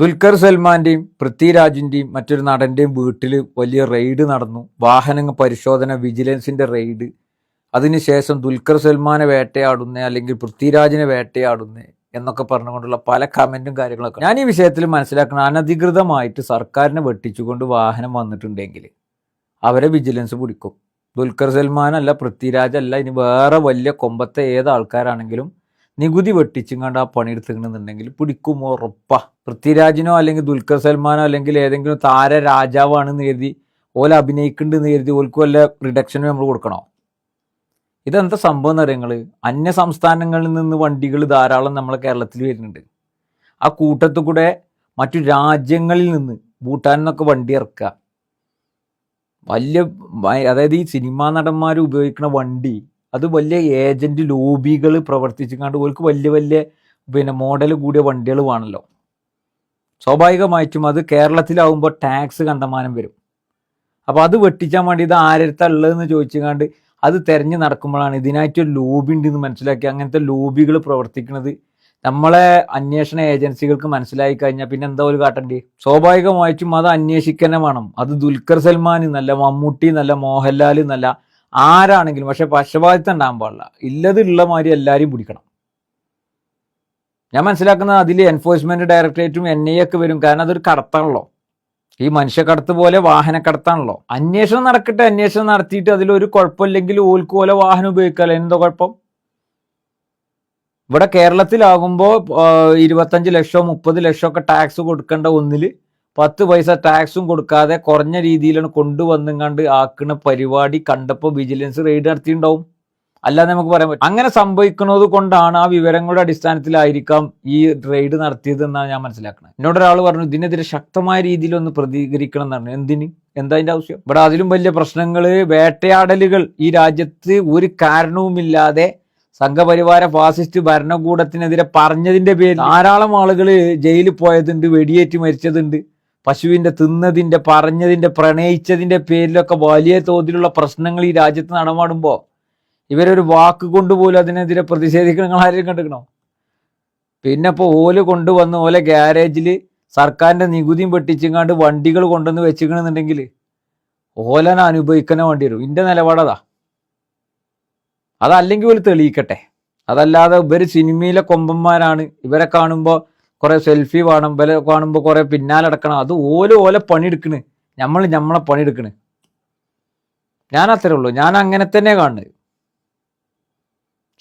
ദുൽഖർ സൽമാന്റെയും പൃഥ്വിരാജിന്റെയും മറ്റൊരു നടന്റെയും വീട്ടിൽ വലിയ റെയ്ഡ് നടന്നു. വാഹനങ്ങൾ പരിശോധന വിജിലൻസിന്റെ റെയ്ഡ് അതിനുശേഷം ദുൽഖർ സൽമാനെ വേട്ടയാടുന്നേ അല്ലെങ്കിൽ പൃഥ്വിരാജിനെ വേട്ടയാടുന്നേ എന്നൊക്കെ പറഞ്ഞുകൊണ്ടുള്ള പല കമന്റും കാര്യങ്ങളൊക്കെ. ഞാൻ ഈ വിഷയത്തിൽ മനസ്സിലാക്കണം അനധികൃതമായിട്ട് സർക്കാരിനെ വെട്ടിച്ചുകൊണ്ട് വാഹനം വന്നിട്ടുണ്ടെങ്കിൽ അവരെ വിജിലൻസ് പിടിക്കും. ദുൽഖർ സൽമാൻ അല്ല പൃഥ്വിരാജ് അല്ല ഇനി വേറെ വലിയ കൊമ്പത്തെ ഏത് ആൾക്കാരാണെങ്കിലും നികുതി വെട്ടിച്ചുങ്ങാണ്ട് ആ പണിയെടുത്തിട്ടുണ്ടെങ്കിൽ പിടിക്കും ഉറപ്പാ. പൃഥ്വിരാജിനോ അല്ലെങ്കിൽ ദുൽഖർ സൽമാനോ അല്ലെങ്കിൽ ഏതെങ്കിലും താര രാജാവാണെന്ന് കരുതി ഓല അഭിനയിക്കുന്നുണ്ടെന്ന് കരുതി ഓൽക്ക് വല്ല റിഡക്ഷനും നമ്മൾ കൊടുക്കണോ? ഇതെന്താ സംഭവം എന്ന് പറയുന്നത് അന്യ സംസ്ഥാനങ്ങളിൽ നിന്ന് വണ്ടികൾ ധാരാളം നമ്മളെ കേരളത്തിൽ വരുന്നുണ്ട്. ആ കൂട്ടത്തിൽ കൂടെ മറ്റു രാജ്യങ്ങളിൽ നിന്ന് ഭൂട്ടാനിൽ നിന്നൊക്കെ വണ്ടി ഇറക്കുക. വലിയ അതായത് ഈ സിനിമാ നടന്മാർ ഉപയോഗിക്കുന്ന വണ്ടി അത് വലിയ ഏജന്റ് ലോബികൾ പ്രവർത്തിച്ചുകൊണ്ട് ഓർക്ക് വലിയ വലിയ പിന്നെ മോഡൽ കൂടിയ വണ്ടികൾ വേണമല്ലോ സ്വാഭാവികമായിട്ടും അത് കേരളത്തിലാവുമ്പോൾ ടാക്സ് കണ്ടമാനം വരും. അപ്പോൾ അത് വെട്ടിച്ചാൻ വേണ്ടി ഇത് ആരടുത്താ ഉള്ളതെന്ന് ചോദിച്ചുകൊണ്ട് അത് തിരഞ്ഞ് നടക്കുമ്പോഴാണ് ഇതിനായിട്ട് ഒരു ലോബി ഉണ്ടെന്ന് മനസ്സിലാക്കി അങ്ങനത്തെ ലോബികൾ പ്രവർത്തിക്കുന്നത് നമ്മളെ അന്വേഷണ ഏജൻസികൾക്ക് മനസ്സിലായി കഴിഞ്ഞാൽ പിന്നെ എന്താ ഒരു കാട്ടണ്ടേ? സ്വാഭാവികമായിട്ടും അത് അന്വേഷിക്കാനേ വേണം. അത് ദുൽഖർ സൽമാൻ നല്ല മമ്മൂട്ടി നല്ല മോഹൻലാൽ എന്നല്ല ആരാണെങ്കിലും പക്ഷെ പക്ഷപാതിത്വം ഉണ്ടാകാൻ പാടില്ല. ഇല്ലതുള്ള മാതിരി എല്ലാവരും പിടിക്കണം. ഞാൻ മനസ്സിലാക്കുന്നത് അതിൽ എൻഫോഴ്സ്മെന്റ് ഡയറക്ടറേറ്റും എൻ ഐ ഒക്കെ വരും. കാരണം അതൊരു കടത്താണല്ലോ. ഈ മനുഷ്യക്കടത്ത് പോലെ വാഹനക്കടത്താണല്ലോ. അന്വേഷണം നടക്കട്ടെ അന്വേഷണം നടത്തിയിട്ട് അതിലൊരു കുഴപ്പമില്ലെങ്കിൽ ഓൽക്ക് പോലെ വാഹനം ഉപയോഗിക്കാമല്ലോ എന്തോ കുഴപ്പം? ഇവിടെ കേരളത്തിലാകുമ്പോൾ ഇരുപത്തഞ്ച് ലക്ഷം മുപ്പത് ലക്ഷം ഒക്കെ ടാക്സ് കൊടുക്കേണ്ട ഒന്നിൽ പത്ത് പൈസ ടാക്സും കൊടുക്കാതെ കുറഞ്ഞ രീതിയിലാണ് കൊണ്ടുവന്നുങ്ങാണ്ട് ആക്കുന്ന പരിപാടി കണ്ടപ്പോൾ വിജിലൻസ് റെയ്ഡ് നടത്തിയിട്ടുണ്ടാവും. അല്ലാതെ നമുക്ക് പറയാൻ പറ്റും. അങ്ങനെ സംഭവിക്കുന്നത് കൊണ്ടാണ് ആ വിവരങ്ങളുടെ അടിസ്ഥാനത്തിലായിരിക്കാം ഈ റെയ്ഡ് നടത്തിയത് എന്നാണ് ഞാൻ മനസ്സിലാക്കുന്നത് എന്നോട് ഒരാൾ പറഞ്ഞു ഇതിനെതിരെ ശക്തമായ രീതിയിൽ ഒന്ന് പ്രതികരിക്കണം എന്നാണ് എന്തിന്? എന്താ അതിന്റെ ആവശ്യം? ഇവിടെ അതിലും വലിയ പ്രശ്നങ്ങൾ വേട്ടയാടലുകൾ. ഈ രാജ്യത്ത് ഒരു കാരണവുമില്ലാതെ സംഘപരിവാര ഫാസിസ്റ്റ് ഭരണകൂടത്തിനെതിരെ പറഞ്ഞതിന്റെ പേരിൽ ധാരാളം ആളുകൾ ജയിലിൽ പോയതുണ്ട് വെടിയേറ്റ് മരിച്ചതുണ്ട്. പശുവിന്റെ തിന്നതിന്റെ പറഞ്ഞതിന്റെ പ്രണയിച്ചതിന്റെ പേരിലൊക്കെ വലിയ തോതിലുള്ള പ്രശ്നങ്ങൾ ഈ രാജ്യത്ത് നടമാടുമ്പോൾ ഇവരൊരു വാക്ക് കൊണ്ടുപോലും അതിനെതിരെ പ്രതിഷേധിക്കണം നിങ്ങൾ ആരെയും കണ്ടിക്കണോ പിന്നെ ഇപ്പോൾ ഓൽ കൊണ്ടുവന്ന് ഓലെ ഗ്യാരേജിൽ സർക്കാരിന്റെ നികുതിയും വെട്ടിച്ചിങ്ങാണ്ട് വണ്ടികൾ കൊണ്ടുവന്ന് വെച്ചിക്കണമെന്നുണ്ടെങ്കിൽ ഓലന അനുഭവിക്കണ വേണ്ടി വരും. ഇന്റെ നിലപാടതാ അതല്ലെങ്കിൽ ഒരു തെളിയിക്കട്ടെ. അതല്ലാതെ ഇവർ സിനിമയിലെ കൊമ്പന്മാരാണ്. ഇവരെ കാണുമ്പോൾ കുറെ സെൽഫി വേണം വില കാണുമ്പോൾ കുറെ പിന്നാലടക്കണം അത് ഓല ഓല പണിയെടുക്കണ്. നമ്മൾ നമ്മളെ പണിയെടുക്കണ്. ഞാൻ അത്രേ ഉള്ളൂ. ഞാൻ അങ്ങനെ തന്നെ കാണുന്നത്.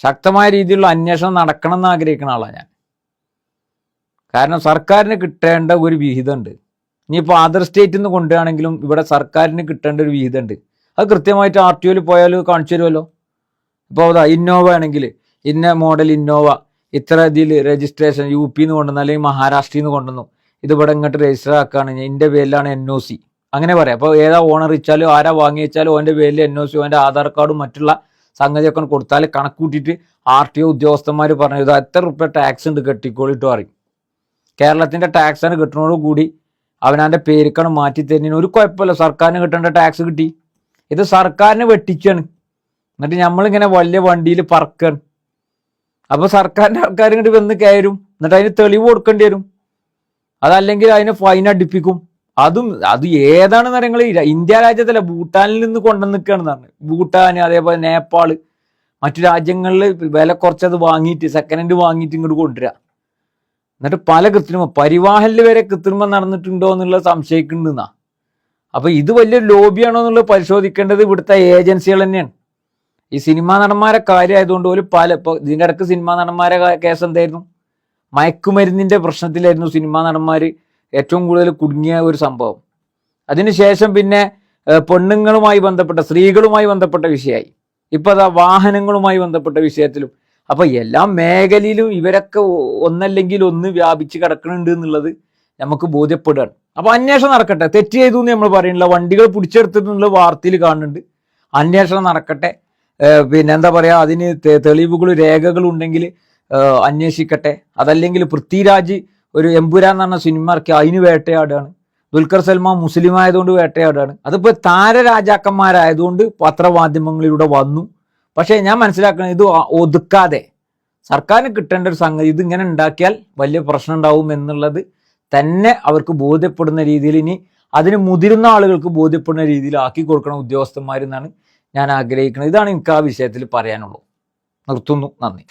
ശക്തമായ രീതിയിലുള്ള അന്വേഷണം നടക്കണം എന്ന് ആഗ്രഹിക്കുന്ന ആളാണ് ഞാൻ. കാരണം സർക്കാരിന് കിട്ടേണ്ട ഒരു വിഹിതമുണ്ട്. ഇനിയിപ്പോൾ അതർ സ്റ്റേറ്റിൽ നിന്ന് കൊണ്ടുവരാണെങ്കിലും ഇവിടെ സർക്കാരിന് കിട്ടേണ്ട ഒരു വിഹിതമുണ്ട്. അത് കൃത്യമായിട്ട് ആർ ടി ഒയിൽ പോയാൽ കാണിച്ചു തരുമല്ലോ. ഇപ്പോൾ ഇന്നോവ ആണെങ്കിൽ ഇന്ന മോഡൽ ഇന്നോവ ഇത്ര ഇതിൽ രജിസ്ട്രേഷൻ യു പിന്ന് കൊണ്ടുവന്നു അല്ലെങ്കിൽ മഹാരാഷ്ട്രയിൽ നിന്ന് കൊണ്ടുവന്നു. ഇത് ഇവിടെ ഇങ്ങോട്ട് രജിസ്റ്റർ ആക്കുകയാണ് എന്റെ പേരിലാണ് എൻ ഒ സി അങ്ങനെ പറയാം. അപ്പോൾ ഏതാ ഓണർ വെച്ചാലും ആരാ വാങ്ങി വെച്ചാലും ഓന്റെ പേരിൽ എൻ ഒ സി ഓന്റെ ആധാർ കാർഡും മറ്റുള്ള സംഗതിയൊക്കെ കൊടുത്താൽ കണക്ക് കൂട്ടിയിട്ട് ആർ ടി ഒ ഉദ്യോഗസ്ഥന്മാർ പറഞ്ഞു ഇത് എത്ര റുപ്യ ടാക്സ് ഉണ്ട് കെട്ടിക്കോളിട്ട് പറയും. കേരളത്തിന്റെ ആണ് കിട്ടുന്നതോട് കൂടി അവനവന്റെ പേരുക്കാണ് മാറ്റി തരുന്നതിന് ഒരു കുഴപ്പമില്ല. സർക്കാരിന് കിട്ടേണ്ട ടാക്സ് കിട്ടി. ഇത് സർക്കാരിനെ വെട്ടിച്ചാണ് എന്നിട്ട് നമ്മളിങ്ങനെ വലിയ വണ്ടിയിൽ പറക്കാണ്. അപ്പൊ സർക്കാരിന്റെ ആൾക്കാർ ഇങ്ങോട്ട് വന്ന് കയറും എന്നിട്ട് അതിന് തെളിവ് കൊടുക്കേണ്ടി വരും. അതല്ലെങ്കിൽ അതിനെ ഫൈൻ അടിപ്പിക്കും. അതും അത് ഏതാണെന്ന് നിങ്ങൾ ഇന്ത്യ രാജ്യത്തല്ല ഭൂട്ടാനിൽ നിന്ന് കൊണ്ടുവന്നിക്കുകയാണെന്ന് പറഞ്ഞു. ഭൂട്ടാൻ അതേപോലെ നേപ്പാൾ മറ്റു രാജ്യങ്ങളിൽ വില കുറച്ചത് വാങ്ങിയിട്ട് സെക്കൻഡ് ഹാൻഡ് വാങ്ങിയിട്ട് ഇങ്ങോട്ട് കൊണ്ടുവരാ. എന്നിട്ട് പല കൃത്രിമ പരിവാഹനിൽ വരെ കൃത്രിമം നടന്നിട്ടുണ്ടോ എന്നുള്ളത് സംശയിക്കുന്നുണ്ടെന്നാ അപ്പൊ ഇത് വലിയൊരു ലോബിയാണോ എന്നുള്ളത് പരിശോധിക്കേണ്ടത് ഇവിടുത്തെ ഏജൻസികൾ തന്നെയാണ്. ഈ സിനിമാ നടന്മാരെ കാര്യമായതുകൊണ്ട് ഒരു പല ഇപ്പൊ ഇതിന്റെ ഇടയ്ക്ക് സിനിമാ നടന്മാരെ കേസ് എന്തായിരുന്നു? മയക്കുമരുന്നിന്റെ പ്രശ്നത്തിലായിരുന്നു സിനിമാ നടന്മാര് ഏറ്റവും കൂടുതൽ കുടുങ്ങിയ ഒരു സംഭവം. അതിനുശേഷം പിന്നെ പെണ്ണുങ്ങളുമായി ബന്ധപ്പെട്ട സ്ത്രീകളുമായി ബന്ധപ്പെട്ട വിഷയമായി. ഇപ്പൊ അതാ വാഹനങ്ങളുമായി ബന്ധപ്പെട്ട വിഷയത്തിലും. അപ്പൊ എല്ലാ മേഖലയിലും ഇവരൊക്കെ ഒന്നല്ലെങ്കിൽ ഒന്ന് വ്യാപിച്ച് കിടക്കുന്നുണ്ട് എന്നുള്ളത് നമുക്ക് ബോധ്യപ്പെടുകയാണ്. അപ്പൊ അന്വേഷണം നടക്കട്ടെ. തെറ്റ് ചെയ്തു എന്ന് നമ്മൾ പറയുന്നില്ല. വണ്ടികൾ പിടിച്ചെടുത്തിട്ടുള്ള വാർത്തയിൽ കാണുന്നുണ്ട്. അന്വേഷണം നടക്കട്ടെ. പിന്നെ എന്താ പറയാ അതിന് തെളിവുകൾ രേഖകൾ ഉണ്ടെങ്കിൽ അന്വേഷിക്കട്ടെ. അതല്ലെങ്കിൽ പൃഥ്വിരാജ് ഒരു എമ്പുരാൻ എന്ന് പറഞ്ഞ സിനിമ ഇറക്കി അതിന് വേട്ടയാടുകയാണ്. ദുൽഖർ സൽമാൻ മുസ്ലിം ആയതുകൊണ്ട് വേട്ടയാടുകയാണ്. അതിപ്പോ താരരാജാക്കന്മാരായതുകൊണ്ട് പത്രമാധ്യമങ്ങളിലൂടെ വന്നു. പക്ഷേ ഞാൻ മനസ്സിലാക്കുന്നത് ഇത് ഒതുക്കാതെ സർക്കാരിന് കിട്ടേണ്ട ഒരു സംഗതി ഇത് ഇങ്ങനെ ഉണ്ടാക്കിയാൽ വലിയ പ്രശ്നം ഉണ്ടാവും എന്നുള്ളത് തന്നെ അവർക്ക് ബോധ്യപ്പെടുന്ന രീതിയിൽ ഇനി അതിന് മുതിരുന്ന ആളുകൾക്ക് ബോധ്യപ്പെടുന്ന രീതിയിൽ ആക്കി കൊടുക്കണം ഉദ്യോഗസ്ഥന്മാരെന്നാണ് ഞാൻ ആഗ്രഹിക്കുന്നത് ഇതാണ് എനിക്ക് ആ വിഷയത്തിൽ പറയാനുള്ളൂ നിർത്തുന്നു. നന്ദി.